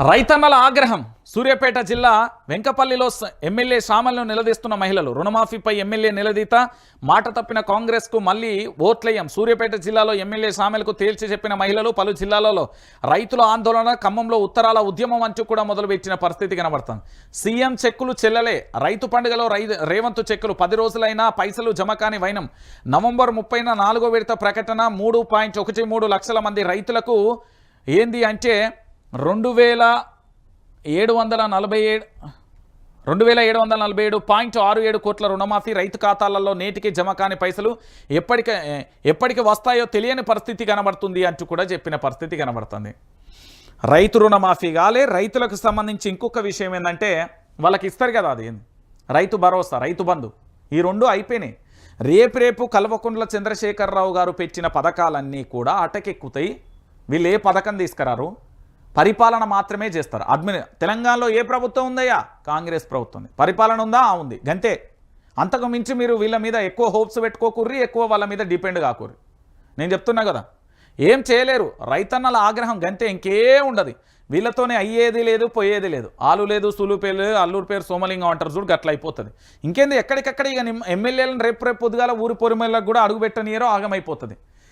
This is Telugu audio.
రైతన్నల ఆగ్రహం. సూర్యాపేట జిల్లా వెంకపల్లిలో ఎమ్మెల్యే శ్యామలను నిలదీస్తున్న మహిళలు. రుణమాఫీపై ఎమ్మెల్యే నిలదీత మాట తప్పిన కాంగ్రెస్కు మళ్ళీ ఓట్లేయం. సూర్యాపేట జిల్లాలో ఎమ్మెల్యే సామెలకు తేల్చి చెప్పిన మహిళలు పలు జిల్లాలలో రైతుల ఆందోళన ఖమ్మంలో ఉత్తరాల ఉద్యమం అంచు కూడా మొదలుపెట్టిన పరిస్థితి కనబడుతుంది. సీఎం చెక్కులు చెల్లలే. రైతు పండుగలో రై రేవంత్ చెక్కులు పది రోజులైనా పైసలు జమ కాని వైనం. నవంబర్ ముప్పైన నాలుగో విడత ప్రకటన మూడు పాయింట్ ఒకటి మూడు లక్షల మంది రైతులకు ఏంది అంటే రెండు వేల ఏడు వందల నలభై ఏడు రెండు వేల ఏడు వందల నలభై ఏడు పాయింట్ ఆరు ఏడు కోట్ల రుణమాఫీ రైతు ఖాతాలలో నేటికి జమ కాని పైసలు ఎప్పటిక ఎప్పటికి వస్తాయో తెలియని పరిస్థితి కనబడుతుంది అంటూ కూడా చెప్పిన పరిస్థితి కనబడుతుంది. రైతు రుణమాఫీ కాలే రైతులకు సంబంధించి ఇంకొక విషయం ఏంటంటే వాళ్ళకి ఇస్తారు కదా అది. రైతు భరోసా రైతు బంధు. ఈ రెండు అయిపోయినాయి. రేపు రేపు కల్వకుంట్ల చంద్రశేఖరరావు గారు పెట్టిన పథకాలన్నీ కూడా అటకెక్కుతాయి. వీళ్ళు ఏ పథకం తీసుకురారు? పరిపాలన మాత్రమే చేస్తారు. అడ్మిని తెలంగాణలో ఏ ప్రభుత్వం ఉందయ్యా? కాంగ్రెస్ ప్రభుత్వం ఉంది. పరిపాలన ఉందా? ఉంది. గంతే. అంతకు మించి మీరు వీళ్ళ మీద ఎక్కువ హోప్స్ పెట్టుకోకుర్రి ఎక్కువ వాళ్ళ మీద డిపెండ్ కాకుర్రి. నేను చెప్తున్నా కదా. ఏం చేయలేరు. రైతన్నల ఆగ్రహం గంతే. ఇంకే ఉండదు. వీళ్ళతోనే అయ్యేది లేదు పోయేది లేదు. ఆలు లేదు సులు పేరు అల్లూరు పేరు సోమలింగం అంటారు చూడు గట్ల అయిపోతుంది. ఇంకేంది? ఎక్కడికక్కడ ఇక ఎమ్మెల్యేలను రేపు రేపు పొద్దుగాల ఊరి పొరిమేళ్ళకు కూడా అడుగు పెట్టనియరో ఆగమైపోతుంది.